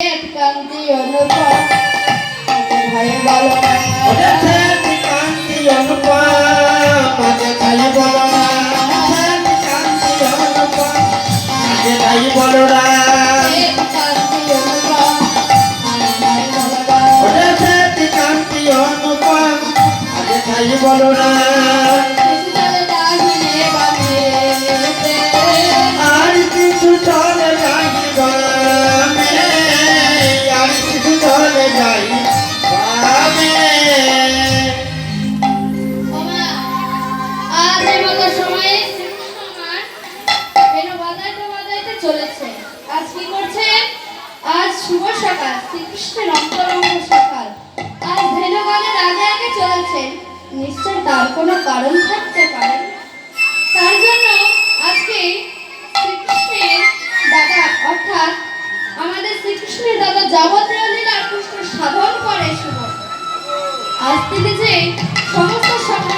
কান্তি অনুপম ভাই বলো কান্তি অনুপম মাঝে বলো না সকাল সকাল। তার জন্য আজকে শ্রীকৃষ্ণের দাদা অর্থাৎ আমাদের শ্রীকৃষ্ণের দাদা যাবতীয় লীলা কৃষ্ণ সাধন করে শুভ। আজ থেকে যে সমস্ত সভার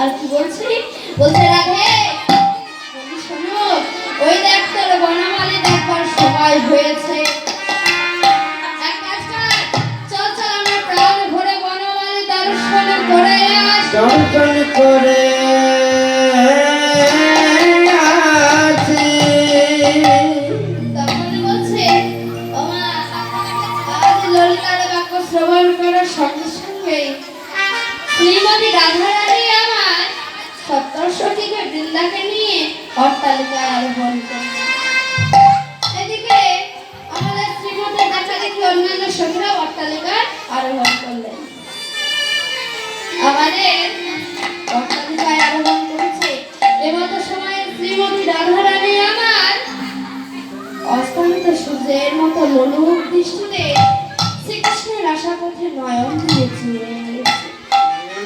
আর কি বলছে? বলছে রাধে। বলি শোনো ওই দেখ তোর বনমালী দেখবার সময় হয়েছে। দর্শন করে শ্রবণ করার সঙ্গে সঙ্গে শ্রীমতী আমার সত্তর সখীকে বৃন্দাকে নিয়ে অট্টালিকায় আরোহণ করলেন এদিকে আমাদের শ্রীমতী দেখা অন্যান্য সখীরা অট্টালিকায় আরোহণ করলেন। আমাদের অট্টালিকায় আরোহণ করেছে এমতো সময়ে শ্রীমতী রাধারানী আমার। অস্তান্ত সূর্যের মতো লোলুপ দৃষ্টিতে শ্রীকৃষ্ণের আশা পথে নয়ন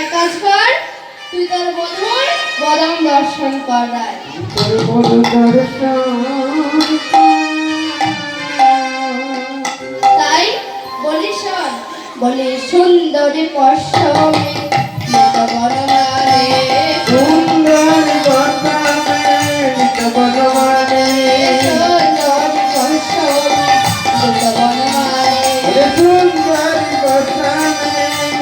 এক কাজ কর তুই তোর বধুর বদন দর্শন কর রায় তোর বড় দর্শন তাই বলি শোন বলি সুন্দরী পশ্চমে মৃত সুন্দর বনমানে সুন্দরী পশ্চমে মৃত সুন্দর বর্তমানে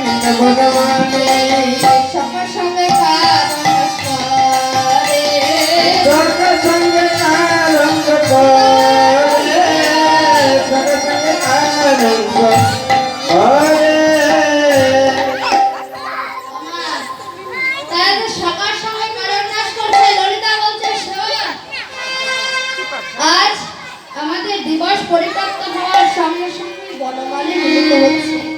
আজ আমাদের দিবস পরিত্যক্ত হওয়ার সঙ্গে সঙ্গে বনমালী মিলিত হচ্ছে।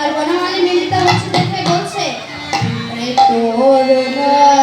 আর বনমালী মিলিত হচ্ছে দেখে বলছে। তোর লোচন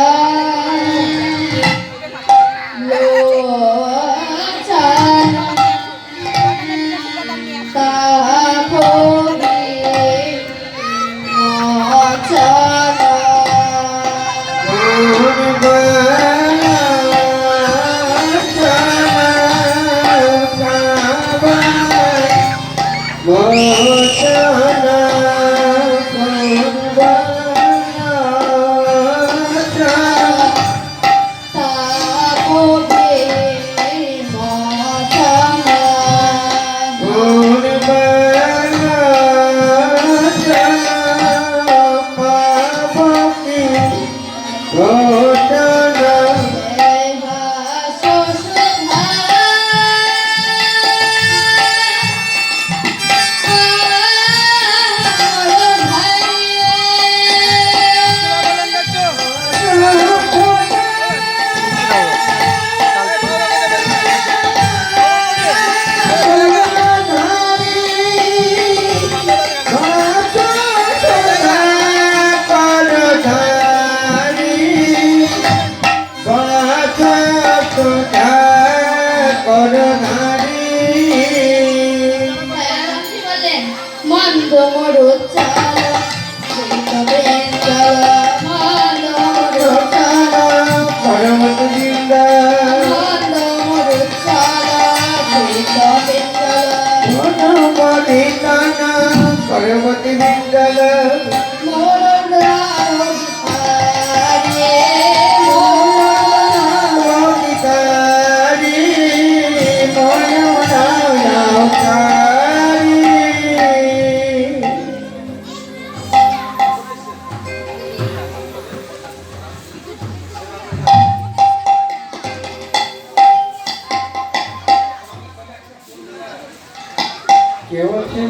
কেউ আছে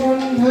বন্ধু